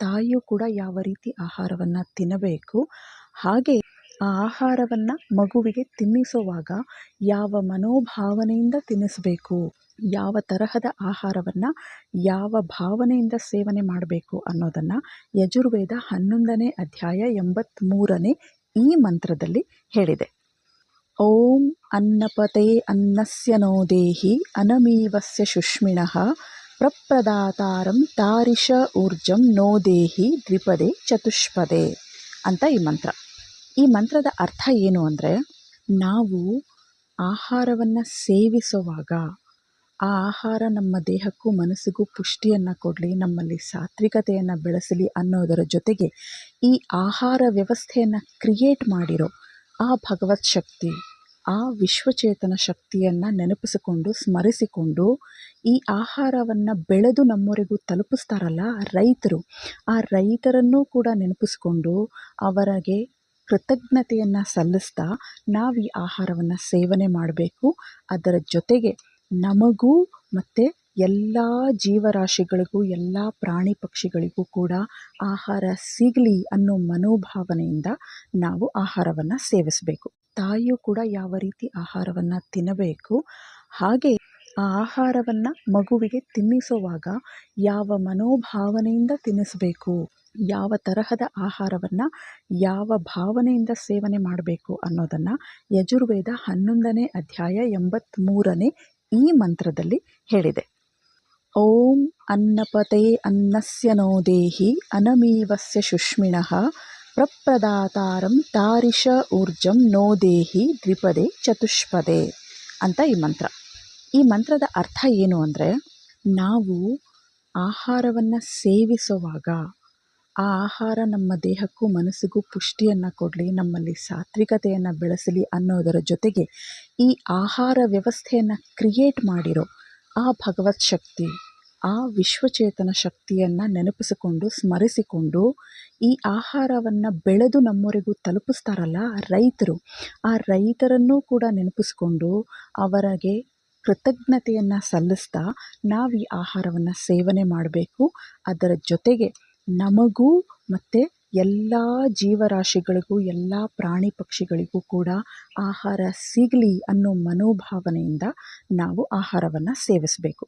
ತಾಯಿಯು ಕೂಡ ಯಾವ ರೀತಿ ಆಹಾರವನ್ನು ತಿನ್ನಬೇಕು, ಹಾಗೆ ಆ ಆಹಾರವನ್ನು ಮಗುವಿಗೆ ತಿನ್ನಿಸುವಾಗ ಯಾವ ಮನೋಭಾವನೆಯಿಂದ ತಿನ್ನಿಸಬೇಕು, ಯಾವ ತರಹದ ಆಹಾರವನ್ನು ಯಾವ ಭಾವನೆಯಿಂದ ಸೇವನೆ ಮಾಡಬೇಕು ಅನ್ನೋದನ್ನು ಯಜುರ್ವೇದ ಹನ್ನೊಂದನೇ ಅಧ್ಯಾಯ ಎಂಬತ್ತ್ಮೂರನೇ ಈ ಮಂತ್ರದಲ್ಲಿ ಹೇಳಿದೆ. ಓಂ ಅನ್ನಪತೆ ಅನ್ನಸ್ಯ ನೋ ದೇಹಿ, ಅನಮೀವಸ್ಯ ಶುಷ್ಮಿಣಃ ಪ್ರಪ್ರದಾತಾರಂ ತಾರಿಷ ಊರ್ಜಂ ನೋ ದೇಹಿ ದ್ವಿಪದೇ ಚತುಷ್ಪದೇ ಅಂತ ಈ ಮಂತ್ರ. ಈ ಮಂತ್ರದ ಅರ್ಥ ಏನು ಅಂದರೆ ನಾವು ಆಹಾರವನ್ನು ಸೇವಿಸುವಾಗ ಆ ಆಹಾರ ನಮ್ಮ ದೇಹಕ್ಕೂ ಮನಸ್ಸಿಗೂ ಪುಷ್ಟಿಯನ್ನು ಕೊಡಲಿ, ನಮ್ಮಲ್ಲಿ ಸಾತ್ವಿಕತೆಯನ್ನು ಬೆಳೆಸಲಿ ಅನ್ನೋದರ ಜೊತೆಗೆ ಈ ಆಹಾರ ವ್ಯವಸ್ಥೆಯನ್ನು ಕ್ರಿಯೇಟ್ ಮಾಡಿರೋ ಆ ಭಗವತ್ ಶಕ್ತಿ ಆ ವಿಶ್ವಚೇತನ ಶಕ್ತಿಯನ್ನು ನೆನಪಿಸಿಕೊಂಡು, ಸ್ಮರಿಸಿಕೊಂಡು ಈ ಆಹಾರವನ್ನು ಬೆಳೆದು ನಮ್ಮವರೆಗೂ ತಲುಪಿಸ್ತಾರಲ್ಲ ರೈತರು. ಆ ರೈತರನ್ನೂ ಕೂಡ ನೆನಪಿಸಿಕೊಂಡು ಅವರಿಗೆ ಕೃತಜ್ಞತೆಯನ್ನು ಸಲ್ಲಿಸ್ತಾ ನಾವು ಈ ಆಹಾರವನ್ನು ಸೇವನೆ ಮಾಡಬೇಕು. ಅದರ ಜೊತೆಗೆ ನಮಗೂ ಮತ್ತು ಎಲ್ಲ ಜೀವರಾಶಿಗಳಿಗೂ, ಎಲ್ಲ ಪ್ರಾಣಿ ಪಕ್ಷಿಗಳಿಗೂ ಕೂಡ ಆಹಾರ ಸಿಗಲಿ ಅನ್ನೋ ಮನೋಭಾವನೆಯಿಂದ ನಾವು ಆಹಾರವನ್ನು ಸೇವಿಸಬೇಕು. ತಾಯಿಯು ಕೂಡ ಯಾವ ರೀತಿ ಆಹಾರವನ್ನು ತಿನ್ನಬೇಕು, ಹಾಗೆ ಆ ಆಹಾರವನ್ನು ಮಗುವಿಗೆ ತಿನ್ನಿಸುವಾಗ ಯಾವ ಮನೋಭಾವನೆಯಿಂದ ತಿನ್ನಿಸಬೇಕು, ಯಾವ ತರಹದ ಆಹಾರವನ್ನು ಯಾವ ಭಾವನೆಯಿಂದ ಸೇವನೆ ಮಾಡಬೇಕು ಅನ್ನೋದನ್ನು ಯಜುರ್ವೇದ ಹನ್ನೊಂದನೇ ಅಧ್ಯಾಯ ಎಂಬತ್ತ್ಮೂರನೇ ಈ ಮಂತ್ರದಲ್ಲಿ ಹೇಳಿದೆ. ಓಂ ಅನ್ನಪತೆ ಅನ್ನಸ್ಯ ನೋ ದೇಹಿ ಅನಮೀವಸ್ಯ ಶುಷ್ಮಿಣಃ ಪ್ರಪ್ರದಾತಾರಂ ತಾರಿಷ ಊರ್ಜಂ ನೋ ದೇಹಿ ದ್ವಿಪದೇ ಚತುಷ್ಪದೇ ಅಂತ ಈ ಮಂತ್ರ. ಈ ಮಂತ್ರದ ಅರ್ಥ ಏನು ಅಂದರೆ ನಾವು ಆಹಾರವನ್ನು ಸೇವಿಸುವಾಗ ಆ ಆಹಾರ ನಮ್ಮ ದೇಹಕ್ಕೂ ಮನಸ್ಸಿಗೂ ಪುಷ್ಟಿಯನ್ನು ಕೊಡಲಿ, ನಮ್ಮಲ್ಲಿ ಸಾತ್ವಿಕತೆಯನ್ನು ಬೆಳೆಸಲಿ ಅನ್ನೋದರ ಜೊತೆಗೆ ಈ ಆಹಾರ ವ್ಯವಸ್ಥೆಯನ್ನು ಕ್ರಿಯೇಟ್ ಮಾಡಿರೋ ಆ ಭಗವತ್ ಶಕ್ತಿ ಆ ವಿಶ್ವಚೇತನ ಶಕ್ತಿಯನ್ನು ನೆನಪಿಸಿಕೊಂಡು, ಸ್ಮರಿಸಿಕೊಂಡು ಈ ಆಹಾರವನ್ನು ಬೆಳೆದು ನಮ್ಮವರೆಗೂ ತಲುಪಿಸ್ತಾರಲ್ಲ ರೈತರು. ಆ ರೈತರನ್ನೂ ಕೂಡ ನೆನಪಿಸ್ಕೊಂಡು ಅವರಿಗೆ ಕೃತಜ್ಞತೆಯನ್ನು ಸಲ್ಲಿಸ್ತಾ ನಾವು ಈ ಆಹಾರವನ್ನು ಸೇವನೆ ಮಾಡಬೇಕು. ಅದರ ಜೊತೆಗೆ ನಮಗೂ ಮತ್ತು ಎಲ್ಲ ಜೀವರಾಶಿಗಳಿಗೂ, ಎಲ್ಲ ಪ್ರಾಣಿ ಪಕ್ಷಿಗಳಿಗೂ ಕೂಡ ಆಹಾರ ಸಿಗಲಿ ಅನ್ನೋ ಮನೋಭಾವನೆಯಿಂದ ನಾವು ಆಹಾರವನ್ನು ಸೇವಿಸಬೇಕು.